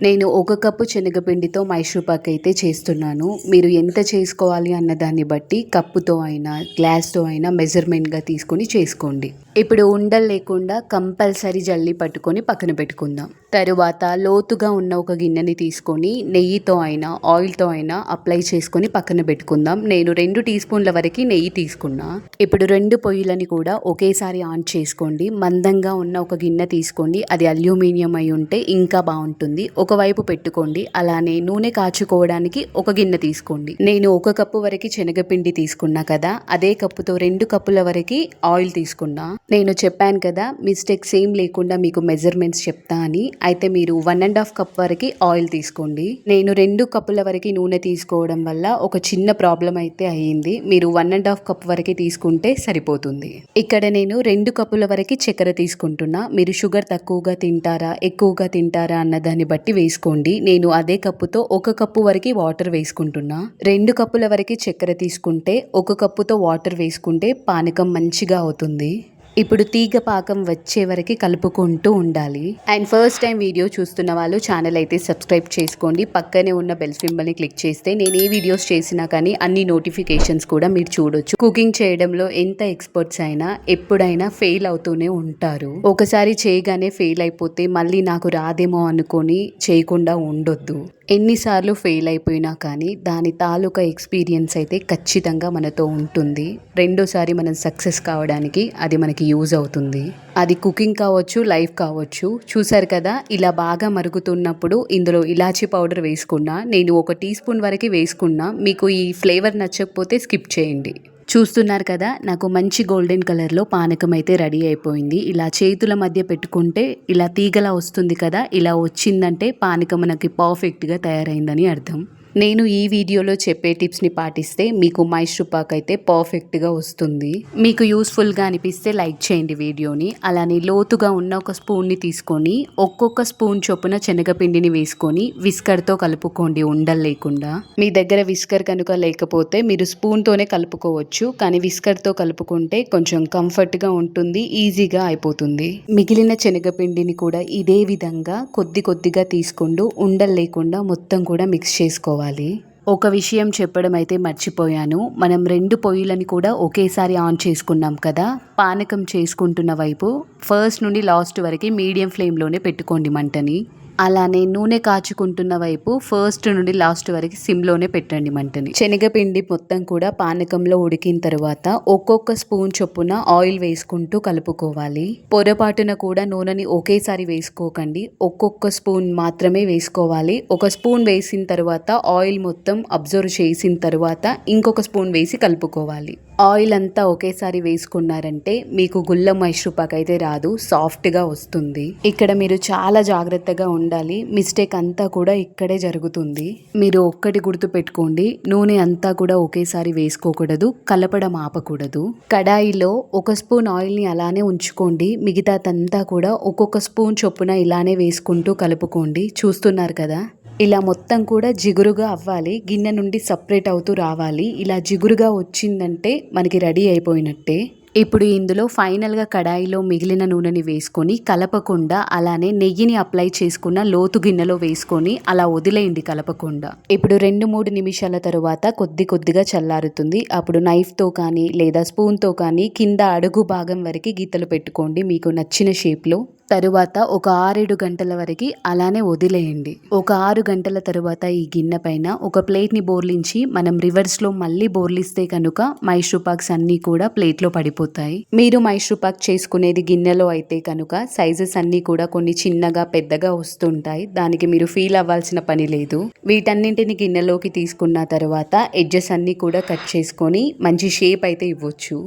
నేను ఒక కప్పు శనగపిండితో మైసూర్పాక్ అయితే చేస్తున్నాను. మీరు ఎంత చేసుకోవాలి అన్న దాన్ని బట్టి కప్పుతో అయినా గ్లాస్తో అయినా మెజర్మెంట్గా తీసుకొని చేసుకోండి. ఇప్పుడు ఉండలు లేకుండా కంపల్సరీ జల్లి పట్టుకొని పక్కన పెట్టుకుందాం. తరువాత లోతుగా ఉన్న ఒక గిన్నెని తీసుకొని నెయ్యితో అయినా ఆయిల్తో అయినా అప్లై చేసుకొని పక్కన పెట్టుకుందాం. నేను రెండు టీ స్పూన్ల వరకు నెయ్యి తీసుకున్నా. ఇప్పుడు రెండు పొయ్యిలని కూడా ఒకేసారి ఆన్ చేసుకోండి. మందంగా ఉన్న ఒక గిన్నె తీసుకోండి. అది అల్యూమినియం అయి ఉంటే ఇంకా బాగుంటుంది. ఒకవైపు పెట్టుకోండి. అలానే నూనె కాచుకోవడానికి ఒక గిన్నె తీసుకోండి. నేను ఒక కప్పు వరకు శనగపిండి తీసుకున్నా కదా అదే కప్పుతో రెండు కప్పుల వరకు ఆయిల్ తీసుకున్నా. నేను చెప్పాను కదా మిస్టేక్స్ ఏం లేకుండా మీకు మెజర్మెంట్స్ చెప్తా అని. అయితే మీరు వన్ అండ్ హాఫ్ కప్ వరకు ఆయిల్ తీసుకోండి. నేను రెండు కప్పుల వరకు నూనె తీసుకోవడం వల్ల ఒక చిన్న ప్రాబ్లం అయితే అయ్యింది. మీరు వన్ అండ్ హాఫ్ కప్ వరకు తీసుకుంటే సరిపోతుంది. ఇక్కడ నేను రెండు కప్పుల వరకు చక్కెర తీసుకుంటున్నా. మీరు షుగర్ తక్కువగా తింటారా ఎక్కువగా తింటారా అన్న దాన్ని బట్టి వేసుకోండి. నేను అదే కప్పుతో ఒక కప్పు వరకు వాటర్ వేసుకుంటున్నా. రెండు కప్పుల వరకు చక్కెర తీసుకుంటే ఒక కప్పుతో వాటర్ వేసుకుంటే పానకం మంచిగా అవుతుంది. ఇప్పుడు తీగ పాకం వచ్చే వరకు కలుపుకుంటూ ఉండాలి. అండ్ ఫస్ట్ టైం వీడియో చూస్తున్న వాళ్ళు ఛానల్ అయితే సబ్స్క్రైబ్ చేసుకోండి. పక్కనే ఉన్న బెల్ సింబల్ని క్లిక్ చేస్తే నేను ఏ వీడియోస్ చేసినా కానీ అన్ని నోటిఫికేషన్స్ కూడా మీరు చూడొచ్చు. కుకింగ్ చేయడంలో ఎంత ఎక్స్పర్ట్స్ అయినా ఎప్పుడైనా ఫెయిల్ అవుతూనే ఉంటారు. ఒకసారి చేయగానే ఫెయిల్ అయిపోతే మళ్ళీ నాకు రాదేమో అనుకొని చేయకుండా ఉండొద్దు. ఎన్నిసార్లు ఫెయిల్ అయిపోయినా కానీ దాని తాలూకా ఎక్స్పీరియన్స్ అయితే ఖచ్చితంగా మనతో ఉంటుంది. రెండోసారి మనం సక్సెస్ కావడానికి అది మనకి యూజ్ అవుతుంది. అది కుకింగ్ కావచ్చు లైఫ్ కావచ్చు. చూసారు కదా ఇలా బాగా మరుగుతున్నప్పుడు ఇందులో ఇలాచీ పౌడర్ వేసుకున్నా నేను ఒక టీ స్పూన్ వరకు వేసుకున్నా మీకు ఈ ఫ్లేవర్ నచ్చకపోతే స్కిప్ చేయండి. చూస్తున్నారు కదా నాకు మంచి గోల్డెన్ కలర్లో పానకం అయితే రెడీ అయిపోయింది. ఇలా చేతుల మధ్య పెట్టుకుంటే ఇలా తీగలా వస్తుంది కదా ఇలా వచ్చిందంటే పానకం మనకి పర్ఫెక్ట్గా తయారైందని అర్థం. నేను ఈ వీడియోలో చెప్పే టిప్స్ని పాటిస్తే మీకు మైసూర్ పాక్ అయితే పర్ఫెక్ట్గా వస్తుంది. మీకు యూస్ఫుల్గా అనిపిస్తే లైక్ చేయండి వీడియోని. అలానే లోతుగా ఉన్న ఒక స్పూన్ని తీసుకొని ఒక్కొక్క స్పూన్ చొప్పున శనగపిండిని వేసుకొని విస్కర్తో కలుపుకోండి ఉండలు లేకుండా. మీ దగ్గర విస్కర్ కనుక లేకపోతే మీరు స్పూన్తోనే కలుపుకోవచ్చు. కానీ విస్కర్తో కలుపుకుంటే కొంచెం కంఫర్ట్గా ఉంటుంది ఈజీగా అయిపోతుంది. మిగిలిన శనగపిండిని కూడా ఇదే విధంగా కొద్ది కొద్దిగా తీసుకుంటూ ఉండలు లేకుండా మొత్తం కూడా మిక్స్ చేసుకోవాలి. ఒక విషయం చెప్పడం అయితే మర్చిపోయాను. మనం రెండు పొయ్యిలని కూడా ఒకేసారి ఆన్ చేసుకున్నాం కదా? పానకం చేసుకుంటున్న వైపు ఫస్ట్ నుండి లాస్ట్ వరకు మీడియం ఫ్లేమ్లోనే పెట్టుకోండి మంటని. అలానే నూనె కాచుకుంటున్న వైపు ఫస్ట్ నుండి లాస్ట్ వరకు సిమ్లోనే పెట్టండి మంటని. శనగపిండి మొత్తం కూడా పానకంలో ఉడికిన తర్వాత ఒక్కొక్క స్పూన్ చొప్పున ఆయిల్ వేసుకుంటూ కలుపుకోవాలి. పొరపాటున కూడా నూనెని ఒకేసారి వేసుకోకండి. ఒక్కొక్క స్పూన్ మాత్రమే వేసుకోవాలి. ఒక స్పూన్ వేసిన తర్వాత ఆయిల్ మొత్తం అబ్జర్వ్ చేసిన తర్వాత ఇంకొక స్పూన్ వేసి కలుపుకోవాలి. ఆయిల్ అంతా ఒకేసారి వేసుకున్నారంటే మీకు గుల్ల మైసూర్పాక్ అయితే రాదు సాఫ్ట్గా వస్తుంది. ఇక్కడ మీరు చాలా జాగ్రత్తగా ఉండాలి. మిస్టేక్ అంతా కూడా ఇక్కడే జరుగుతుంది. మీరు ఒక్కటి గుర్తు పెట్టుకోండి నూనె అంతా కూడా ఒకేసారి వేసుకోకూడదు కలపడం ఆపకూడదు. కడాయిలో ఒక స్పూన్ ఆయిల్ని అలానే ఉంచుకోండి మిగతాదంతా కూడా ఒక్కొక్క స్పూన్ చొప్పున ఇలానే వేసుకుంటూ కలుపుకోండి. చూస్తున్నారు కదా? ఇలా మొత్తం కూడా జిగురుగా అవ్వాలి గిన్నె నుండి సపరేట్ అవుతూ రావాలి. ఇలా జిగురుగా వచ్చిందంటే మనకి రెడీ అయిపోయినట్టే. ఇప్పుడు ఇందులో ఫైనల్గా కడాయిలో మిగిలిన నూనెని వేసుకొని కలపకుండా అలానే నెయ్యిని అప్లై చేసుకున్న లోతు గిన్నెలో వేసుకొని అలా వదిలేయండి కలపకుండా. ఇప్పుడు రెండు మూడు నిమిషాల తరువాత కొద్ది కొద్దిగా చల్లారుతుంది. అప్పుడు నైఫ్తో కానీ లేదా స్పూన్తో కానీ కింద అడుగు భాగం వరకు గీతలు పెట్టుకోండి. మీకు నచ్చిన షేప్లో తరువాత ఒక ఆరేడు గంటల వరకు అలానే వదిలేయండి. ఒక ఆరు గంటల తరువాత ఈ గిన్నె పైన ఒక ప్లేట్ని బోర్లించి మనం రివర్స్లో మళ్ళీ బోర్లిస్తే కనుక మైసూర్ పాక్స్ అన్నీ కూడా ప్లేట్లో సరిపోతాయి మీరు మైసూర్ పాక్ చేసుకునేది గిన్నెలో అయితే కనుక సైజెస్ అన్నీ కూడా కొన్ని చిన్నగా పెద్దగా వస్తుంటాయి. దానికి మీరు ఫీల్ అవ్వాల్సిన పని లేదు. వీటన్నింటిని గిన్నెలోకి తీసుకున్న తర్వాత ఎడ్జెస్ అన్నీ కూడా కట్ చేసుకొని మంచి షేప్ అయితే ఇవ్వచ్చు.